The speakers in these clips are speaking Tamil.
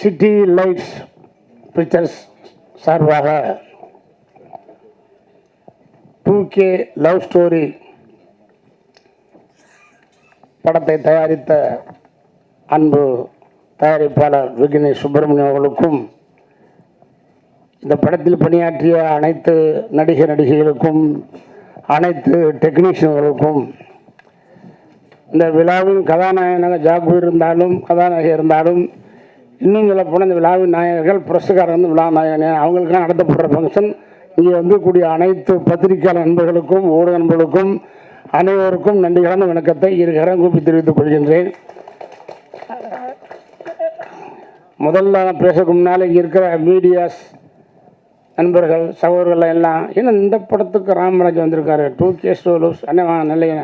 சிட்டி லைட்ஸ் பிக்சர்ஸ் சார்பாக டூ கே லவ் ஸ்டோரி படத்தை தயாரித்த அன்பு தயாரிப்பாளர் விக்னேஷ் சுப்பிரமணியம் அவர்களுக்கும் இந்த படத்தில் பணியாற்றிய அனைத்து நடிகை நடிகைகளுக்கும் அனைத்து டெக்னீஷியன்களுக்கும் இந்த விழாவின் கதாநாயகனாக ஜாகு இருந்தாலும் கதாநாயகி இருந்தாலும் இன்னும் சொல்ல போனால் இந்த விழாவின் நாயகர்கள் புரஸ்காரர் வந்து விழா நாயகன் அவங்களுக்கெல்லாம் நடத்தப்படுற ஃபங்க்ஷன் இங்கே வந்து கூடிய அனைத்து பத்திரிகையாளர் நண்பர்களுக்கும் ஊடக நண்பர்களுக்கும் அனைவருக்கும் நன்றி கலந்த வணக்கத்தை இருகரம் கூப்பி தெரிவித்துக் கொள்கின்றேன். முதல்ல நான் பேசக்கு முன்னால் இங்கே இருக்கிற மீடியாஸ் நண்பர்கள் சகோதரர்கள் எல்லாம் ஏன்னா இந்த படத்துக்கு ராமராஜ் வந்திருக்காரு? டூ கே ஸ்டோலூஸ் அண்ணே வாங்க நல்லையா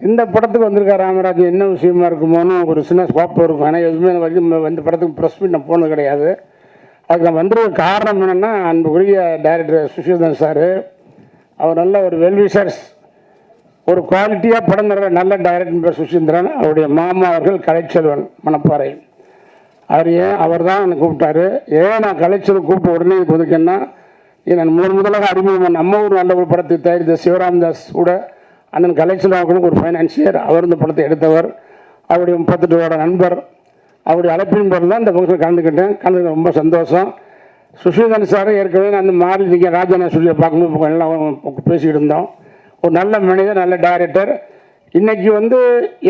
இந்த படத்துக்கு வந்திருக்கார் ராமராஜ் என்ன விஷயமா இருக்குமோன்னு ஒரு சின்ன ஸ்கோப் இருக்கும். ஆனால் எதுவுமே நான் இந்த படத்துக்கு ப்ரெஸ் மீட் நான் போனது கிடையாது. அதுக்கு நான் வந்திருக்க காரணம் என்னென்னா அன்புக்குரிய டைரக்டர் சுஷிதன் சார் அவர் நல்ல ஒரு வெல்விஷர்ஸ் ஒரு குவாலிட்டியாக படம் தர நல்ல டைரக்டர் பேர் சுஷீந்திரன். அவருடைய மாமா அவர்கள் கலைச்செல்வன் மணப்பாறை. அவர் ஏன் அவர் தான் என்னை கூப்பிட்டாரு. ஏன் நான் கலைச்செல்வன் கூப்பிட்ட உடனே இதுக்கு வந்திருக்கேன்னா நான் முதன் முதலாக அறிமுகம் நம்ம ஒரு நல்ல ஒரு படத்தை தயாரித்த சிவராம்தாஸ் கூட அண்ணன் கலெக்ஷன் அவர்களும் ஒரு ஃபைனான்சியர் அவர் இந்த படத்தை எடுத்தவர். அவருடைய முப்பத்தெட்டு நண்பர். அவருடைய அழைப்பின் பேரில் தான் இந்த ஃபங்க்ஷன் கலந்துக்கிட்டேன். கலந்துக்க ரொம்ப சந்தோஷம். சுஷிதன் சார் ஏற்கனவே நான் அந்த மாறி நீங்கள் ராஜனா சொல்லியை பார்க்கணும். எல்லாம் பேசிக்கிட்டு இருந்தோம். ஒரு நல்ல மனிதர் நல்ல டைரக்டர் இன்றைக்கி வந்து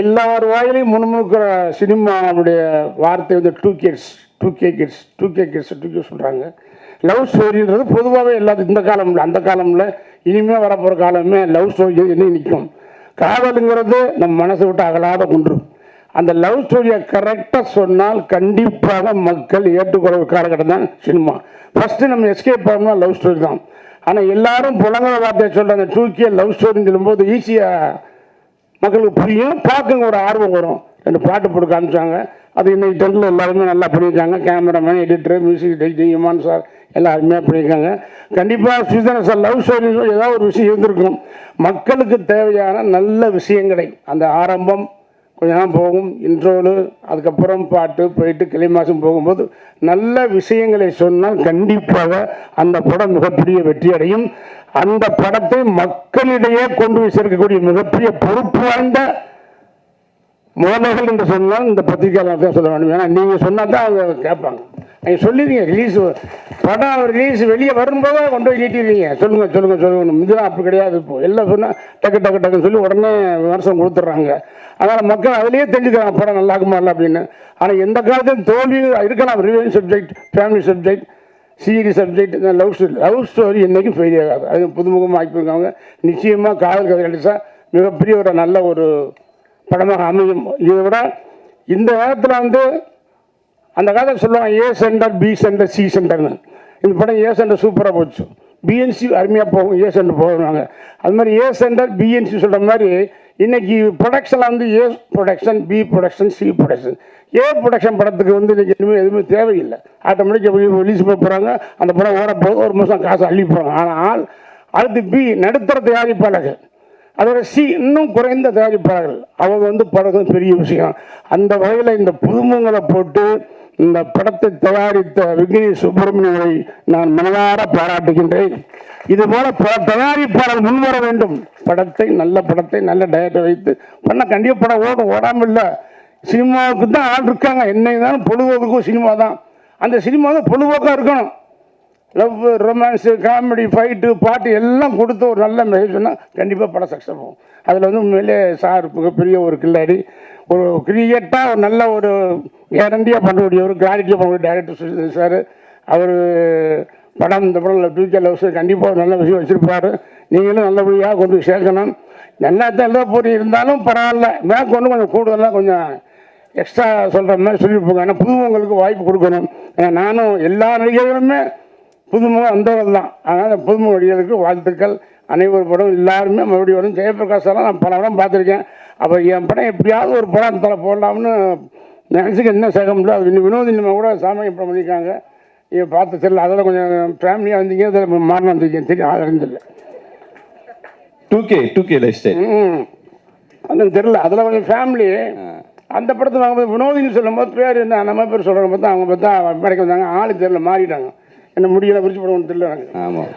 எல்லார் வாயிலையும் முணுமுணுக்கிற சினிமாவுடைய வார்த்தை வந்து two Gates two K kids two K kids two K சொல்கிறாங்க லவ் ஸ்டோரின்றது பொதுவாகவே எல்லாத்துக்கும் இந்த காலமில் அந்த காலமில் இனிமே வரப்போகிற காலமே லவ் ஸ்டோரி என்ன நிற்கும். காதலுங்கிறது நம்ம மனசை விட்டு அகலாத குன்று அந்த லவ் ஸ்டோரியை கரெக்டாக சொன்னால் கண்டிப்பாக மக்கள் ஏற்றுக்கொள்ள காலகட்டம் தான் சினிமா. ஃபஸ்ட்டு நம்ம எஸ்கேப் பண்ணால் லவ் ஸ்டோரி தான். ஆனால் எல்லாரும் புலங்கிற வார்த்தையை சொல்கிற அந்த டூக்கிய லவ் ஸ்டோரின்னு சொல்லும்போது ஈஸியாக மக்களுக்கு புரியும். பார்க்குங்க ஒரு ஆர்வம் வரும். ரெண்டு பாட்டு போட்டு காமிச்சாங்க. அது இன்னைக்கு டென்த்தில் எல்லாருமே நல்லா பண்ணியிருக்காங்க. கேமராமேன் எடிட்டர் மியூசிக் டைட்டி இமான் சார் எல்லாம் அருமையாக பண்ணியிருக்காங்க. கண்டிப்பாக சுதன லவ் ஸ்டோரி ஏதாவது ஒரு விஷயம் இருந்திருக்கும். மக்களுக்கு தேவையான நல்ல விஷயங்களை அந்த ஆரம்பம் கொஞ்ச நேரம் போகும் இன்ட்ரோலு அதுக்கப்புறம் பாட்டு போயிட்டு கிளை மாதம் போகும்போது நல்ல விஷயங்களை சொன்னால் கண்டிப்பாக அந்த படம் மிகப்பெரிய வெற்றி அடையும். அந்த படத்தை மக்களிடையே கொண்டு போய் சேர்க்கக்கூடிய மிகப்பெரிய பொறுப்பு வாய்ந்த முதல்வர்கள் என்று சொன்னால் இந்த பத்திரிகையாளர் தான் சொல்ல வேண்டும். ஏன்னா நீங்கள் சொன்னால் தான் அவங்க கேட்பாங்க. நீங்கள் சொல்லிடுங்க ரிலீஸ் படம் ரிலீஸ் வெளியே வரும்போது கொண்டு போய் நீட்டிடுவீங்க சொல்லுங்கள் சொல்லுங்கள் சொல்லுங்கள் இதெல்லாம் அப்படி கிடையாது. இப்போ எல்லாம் சொன்னால் டக்கு டக்கு டக்குன்னு சொல்லி உடனே விமர்சனம் கொடுத்துட்றாங்க. அதனால் மக்கள் அதிலேயே தெரிஞ்சுக்கிறாங்க படம் நல்லா இருக்குமா இல்லை அப்படின்னு. ஆனால் எந்த காலத்தையும் தோல்வி இருக்கலாம். Review subject family subject serious subject love story love story என்றைக்கும் ஃபெயில் ஆகாது. அது புதுமுகமாக ஆக்கியிருக்காங்க நிச்சயமாக காதல் கதை அடித்தா மிகப்பெரிய ஒரு நல்ல ஒரு படமாக அமையும். இதை விட இந்த நேரத்தில் வந்து அந்த காலத்தில் சொல்லுவாங்க A centre B centre C சென்டர்னு இந்த படம் ஏ சென்டர் சூப்பராக போச்சு. பிஎன்சி அருமையாக போகும் ஏ சென்டர் போகிறாங்க அது மாதிரி ஏ சென்டர் பிஎன்சி சொல்கிற மாதிரி இன்றைக்கி ப்ரொடக்ஷனில் வந்து A production B production C production A production படத்துக்கு வந்து இன்றைக்கி எதுவுமே எதுவுமே தேவையில்லை. ஆட்டோமேட்டிக்காக ரிலீஸ் பண்ண போகிறாங்க அந்த படம் ஓட போது ஒரு மாதம் காசு அள்ளி போகிறாங்க ஆனால் அடுத்து பி நடுத்தர தயாரிப்பாளர்கள். அதோட சி இன்னும் குறைந்த தயாரிப்பாளர்கள். அவங்க வந்து படம் பெரிய விஷயம். அந்த வகையில் இந்த புதுமங்களை போட்டு இந்த படத்தை தயாரித்த விக்னேஷ் சுப்பிரமணியனை நான் மனதார பாராட்டுகின்றேன். இது போல பல தயாரிப்பாளர் முன்வர வேண்டும். படத்தை நல்ல படத்தை நல்ல டயட்டை வைத்து. பண்ண கண்டிப்பாக படம் ஓடும் ஓடாமல் இல்லை. சினிமாவுக்கு தான் ஆள் இருக்காங்க. என்னை இருந்தாலும் பொழுதுபோக்குக்கும் சினிமா தான். அந்த சினிமா தான் பொழுதுபோக்காக இருக்கணும். லவ் ரொமான்ஸு காமெடி ஃபைட்டு பாட்டு எல்லாம் கொடுத்து ஒரு நல்ல மெசேஜ் சொன்னால் கண்டிப்பாக படம் சக்ஸஸ் ஆகும். அதில் வந்து உண்மையிலே சார் மிகப்பெரிய ஒரு கில்லாடி. ஒரு கிரியேட்டாக ஒரு நல்ல ஒரு கேரண்டியாக பண்ணக்கூடிய ஒரு கிளாரிட்டியாக பண்ணக்கூடிய டேரக்டர் சார் அவர் படம் இந்த படம் ஃபியூச்சர் லவ்ஸ் கண்டிப்பாக ஒரு நல்ல விஷயம் வச்சுருப்பாரு. நீங்களும் நல்லபடியாக கொண்டு சேர்க்கணும். நல்லா தான் எழுத போறி இருந்தாலும் பரவாயில்ல. மேற்கொண்டு கொஞ்சம் கூடுதலாக கொஞ்சம் எக்ஸ்ட்ரா சொல்கிற மாதிரி சொல்லியிருப்போங்க ஏன்னா புதுவங்களுக்கு வாய்ப்பு கொடுக்கணும். ஏன்னா நானும் எல்லா நடிகர்களுமே புதுமுகம் வந்தவர்கள் தான் அதனால் புதுமுக நடிகர்களுக்கு வாழ்த்துக்கள். அனைவரும் படம் எல்லாருமே மறுபடியும் வரும். ஜெயபிரகாஷ் எல்லாம் நான் பல படம் பார்த்துருக்கேன். அப்போ என் படம் எப்படியாவது ஒரு படம் தலை போடலாம்னு நினச்சிக்க என்ன சேகம் இல்லை. அது இன்னும் வினோதி நம்ம கூட சாமி படம் பண்ணியிருக்காங்க. இதை பார்த்து தெரியல அதெல்லாம் கொஞ்சம் ஃபேமிலியாக வந்தீங்க அதில் மாறின வந்தீங்க. தெரியும் அறிஞ்சில்லை two K two K lifestyle ம். அது தெரியல. அதில் கொஞ்சம் ஃபேமிலி அந்த படத்தை வாங்கும்போது வினோதின்னு சொல்லும்போது பேர் என்ன நம்ம பேர் சொல்கிற பார்த்தா அவங்க பார்த்தா மேடைக்கு வந்தாங்க. ஆளு தெரியல மாறிட்டாங்க. என்ன முடியல விரிச்சு போடணும்னு தெரியல எனக்கு. ஆமாம்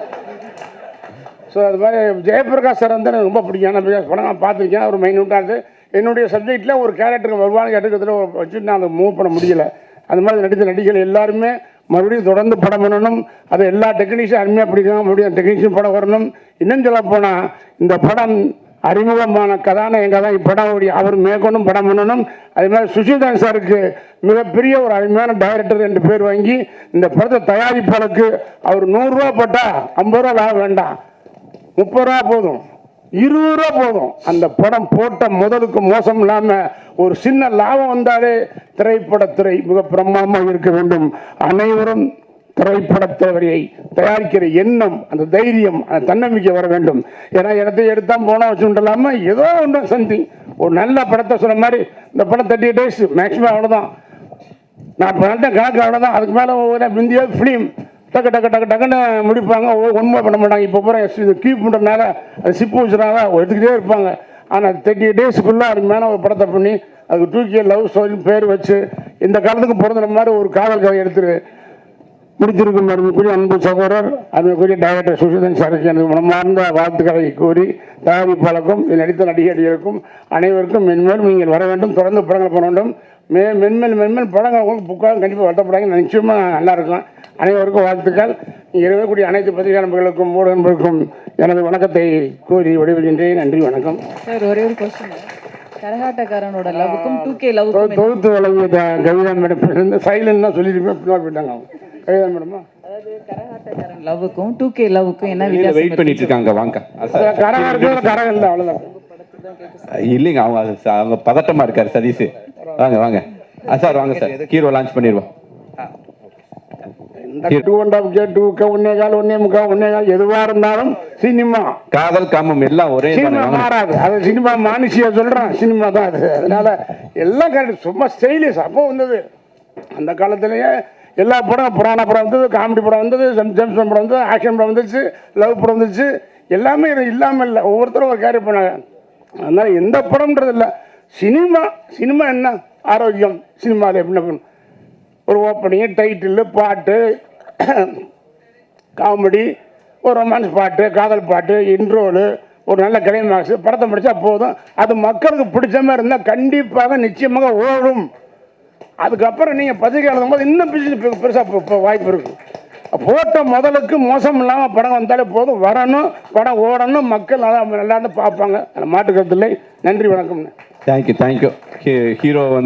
ஸோ அது மாதிரி ஜெயபிரகாஷ் சார் வந்து எனக்கு ரொம்ப பிடிக்கும். பிகாஸ் படம் நான் பார்த்துருக்கேன். அவர் மைனூட்டாக இருந்து. என்னுடைய சப்ஜெக்டில் ஒரு கேரக்டருக்கு வருவான்னு கேட்டுக்கிறதுல வச்சுட்டு நான் அதை மூவ் பண்ண முடியல. அது மாதிரி நடித்த நடிகர்கள் எல்லாருமே மறுபடியும் தொடர்ந்து படம் பண்ணணும். அது எல்லா டெக்னீஷியன் அருமையாக பிடிக்கும். மறுபடியும் டெக்னீஷியன் படம் வரணும். இன்னும் சொல்ல போனால் இந்த படம் அறிமுகமான கதாநாயகன் தான் இப்படம் ஓடி அவர் மேற்கொண்டும் படம் பண்ணணும் அதே மாதிரி சுஷிதான் சாருக்கு மிகப்பெரிய ஒரு அருமையான டைரக்டர் என்று பேர் வாங்கி இந்த படத்தை தயாரிப்பாளருக்கு அவர் நூறுரூவா போட்டால் ஐம்பது ரூபா லாபம் வேண்டாம். முப்பது ரூபா போதும். இருபது ரூபா போதும். அந்த படம் போட்ட முதலுக்கு மோசம் இல்லாமல் ஒரு சின்ன லாபம் வந்தாலே திரைப்படத்துறை மிக பிரமாதமாக இருக்க வேண்டும். அனைவரும் திரைப்படத்துறையை தயாரிக்கிற எண்ணம் அந்த தைரியம் அந்த தன்னம்பிக்கை வர வேண்டும். ஏன்னா இடத்தை எடுத்தால் போனால் வச்சுட்டு இல்லாமல் ஏதோ ஒன்று சம்திங் ஒரு நல்ல படத்தை சொன்ன மாதிரி இந்த படம் தேர்ட்டி டேஸ் மேக்ஸிமம் அவ்வளோதான் நான் பண்ணிட்ட கணக்கு அவ்வளோதான் அதுக்கு மேலே ஒவ்வொரு இந்தியா ஃபிலிம் டக்கு டக்கு டக்கு டக்குன்னு முடிப்பாங்க. ஒன்றுமே பண்ண மாட்டாங்க. இப்போ பூரா இது கீப் பண்ணுறதுனால அது சிப்பு வச்சுனால எடுத்துக்கிட்டே இருப்பாங்க. ஆனால் தேர்ட்டி டேஸ்க்குள்ளே அதுக்கு மேலே ஒரு படத்தை பண்ணி அதுக்கு தூக்கி லவ் ஸ்டோரி பேர் வச்சு இந்த காலத்துக்கு பிறந்த மாதிரி ஒரு காதல் கதை எடுத்துரு. முடித்திருக்கும் அருமைக்குரிய அன்பு சகோதரர் அருமைக்குரிய டைரக்டர் சுஷிதன் சாருக்கு எனது மனமார்ந்த வாழ்த்துக்களை கூறி தயாரிப்பாளருக்கும் இதில் நடித்த நடிகர்களுக்கும் அனைவருக்கும் மென்மேலும் நீங்கள் வர வேண்டும் தொடர்ந்து படங்கள் பண்ண வேண்டும். மே மென்மேல் மென்மேல் படங்கள் உங்களுக்கு புக்காக கண்டிப்பாக வருத்தப்படாங்க நிச்சயமாக நல்லா இருக்கும். அனைவருக்கும் வாழ்த்துக்கள். இருக்கக்கூடிய அனைத்து பத்திரிகை நண்பர்களுக்கும் ஊடக நண்பர்களுக்கும் எனது வணக்கத்தை கூறி விடைபெறுகின்றேன். நன்றி வணக்கம். சார் ஒரே ஒரு கொஸ்டின் கரகாட்டக்காரனோட லவ்வுக்கும் டூ கே தொ- தொகுத்து வழங்கிய த- கவிதா மேடம் தான் சொல்லியிருப்பேன் பின்னாடி போயிட்டாங்க அவங்க. கவிதா மேடமா அதாவது கரகாட்டக்காரன். லவ்வுக்கும் டூ கே லவ்வுக்கும் என்ன வித்தியாசம் வெயிட் பண்ணிட்டு இருக்காங்க வாங்க. கரகம் இருக்கிறது கரகம் இல்லை அவ்வளோதான் இல்லைங்க அவங்க பதட்டமா இருக்காரு சதீஷ். வாங்க வாங்க. சார் வாங்க சார். ஹீரோ லான்ச் பண்ணிடுவோம். Two and half K two K ஒன்னே கால் ஒன்னே முக்கா ஒன்னே கால் எதுவாக இருந்தாலும் சினிமா. காதல் காமம் எல்லாம் ஒரே சினிமா? மாறாது. அது சினிமா மானுஷியா சொல்கிறேன் சினிமா தான் அது. அதனால எல்லாம் கரெக்ட். சும்மா ஸ்டைலிஷ் அப்போ வந்தது. அந்த காலத்துலேயே எல்லா படம் புராண படம் வந்தது காமெடி படம் வந்தது ஜேம்ஸ் படம் வந்தது ஆக்ஷன் படம் வந்துச்சு லவ் படம் வந்துச்சு. எல்லாமே இது இல்லாமல் இல்லை. ஒவ்வொருத்தரும் ஒரு கேரி பண்ணாங்க. அதனால் எந்த படம்ன்றது இல்லை. சினிமா சினிமா என்ன? ஆரோக்கியம். சினிமாவில் எப்படி பண்ணணும்? ஒரு ஓப்பனிங் டைட்டில் பாட்டு காமெடி ஒரு ரொமான்ஸ் பாட்டு காதல் பாட்டு இன்ட்ரோலு ஒரு நல்ல கிளைமாக்ஸ் படத்தை முடித்தா போதும். அது மக்களுக்கு பிடிச்ச மாதிரி இருந்தால் கண்டிப்பாக நிச்சயமாக ஓடும். அதுக்கப்புறம் நீங்கள் பத்திரிக்கை எழுதும்போது இன்னும் பிசினஸ் பெருசாக இப்போ வாய்ப்பு இருக்கு. போட்ட முதலுக்கு மோசம் இல்லாமல் படம் வந்தாலே போதும். வரணும் படம் ஓடணும் மக்கள் நல்லா நல்லா இருந்து பார்ப்பாங்க. அதில் இல்லை. நன்றி வணக்கம்னு. தேங்க்யூ தேங்க்யூ ஹீரோ வந்து